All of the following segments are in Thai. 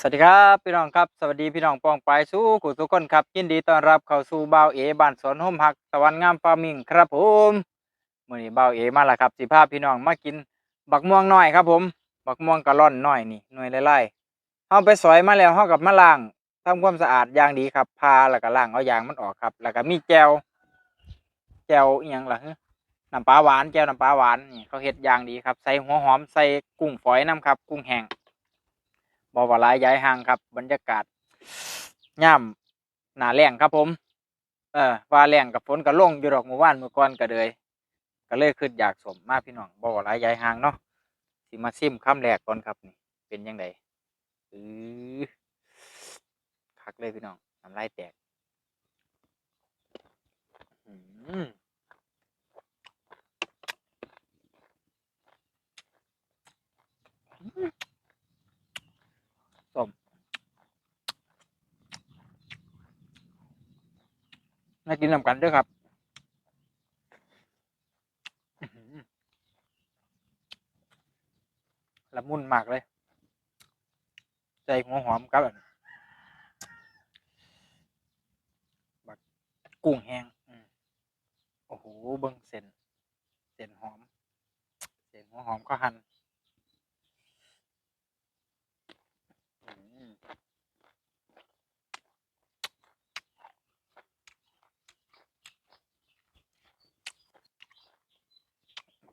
สวัสดีครับพี่น้องครับสวัสดีพี่น้องปองปายสู้กุทุกคนครับยินดีต้อนรับเข้าสู่เบาเอบ้านสวนห่มหักตะวันงามฟาร์มิงครับผมมื้อนี้บ่าเอมาแล้วครับสิพาพพี่น้องมากิน บักม่วงน้อยครับผม บักม่วงกะล่อนน้อยนี่หน่วยไล่ๆเฮาไปสอยมาแล้วเฮากับมาล้างทำความสะอาดอย่างดีครับพาแล้วก็ล้างเอายางมันออกครับ แล้วก็มีแจวแจวอีหยังล่ะน้ำปลาหวานแจวน้ำปลาหวานนี่เขาเฮ็ดอย่างดีครับใส่หัวหอมใส่กุ้งฝอยน้ำครับ กุ้งแห้ง บอว่าลายย้ายห่างครับ บรรยากาศย่ำหนาแรงครับผม เออว่าแรงกับฝนก็ลงอยู่ดอกหมู่บ้านเมื่อก่อนก็เลยก็เลยขึ้นอยากสมมากพี่น้องบอว่าลายย้ายห่างเนาะสิมาซิมคำแรกก่อนครับนี่เป็นยังไงอือคักเลยพี่น้องน้ำลายแตกอืม น่ากินนำกันด้วยครับละมุนมากเลยใส่หัวหอมครับอันบักกุ้งแห้งโอ้โหเบิ้งเส้นเส้นหอม เส้นหัวหอมก็หั่นอืม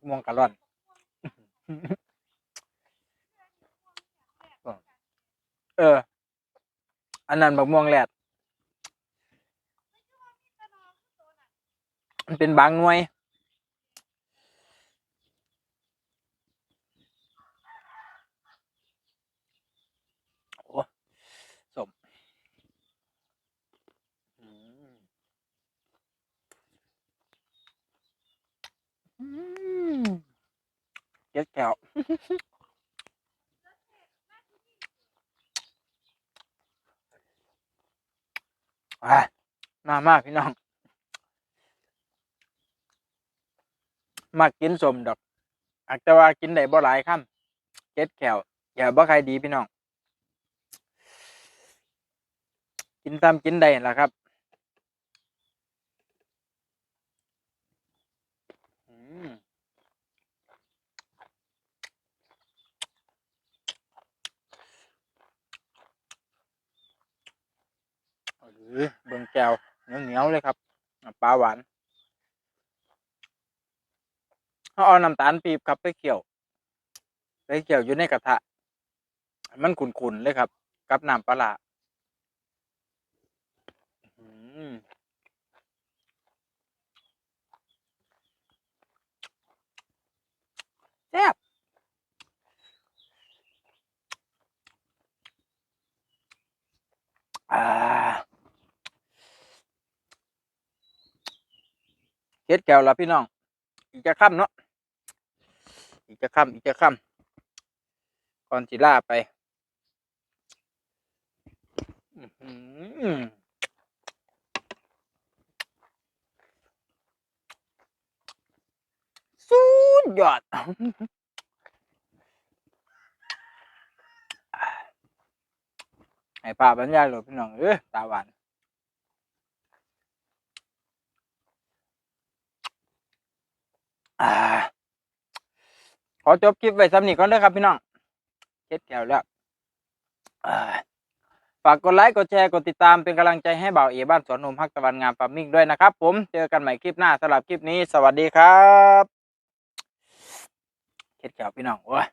ม่วงกะล่อนเออ อันนั้นบักม่วงแหลดมันเป็นบางหน่วย โอ้สมอืมอืม เจ็ดแก้วอะมามากพี่น้อง มากินสมดอกอาจจะว่ากินได้บ่หลายคำเจ็ดแขวอย่าบ่ใครดีพี่น้อง กินตามกินได้ล่ะครับอืมเอา หรือเบิงแก้วเหนียวเลยครับปลาหวานเขาเอาน้ำตาลปี๊บครับไปเกี่ยวไปเกี่ยวอยู่ในกระทะ มันขุ่นๆเลยครับ กับน้ำปลาร้าอืมแซ่บอ่า เฮ็ดแก้วละพี่น้อง อีกจะค่ำเนาะ อีกจะค่ำอีกจะค่ำก่อนสิล่าไปสุดยอดให้ป้าบรรยายเลยพี่น้องเอ้ยตาหวาน อ่า ขอจบคลิปไว้สำนีก่อนเด้อครับพี่น้องเช็ดแก้วแล้วฝากกดไลค์กดแชร์กดติดตามเป็นกำลังใจให้บ่าวเอบ้านสวนนมพักตะวันงามปามมิ่งด้วยนะครับ ผมเจอกันใหม่คลิปหน้าสำหรับคลิปนี้ สวัสดีครับเช็ดแก้วพี่น้องโอ้ย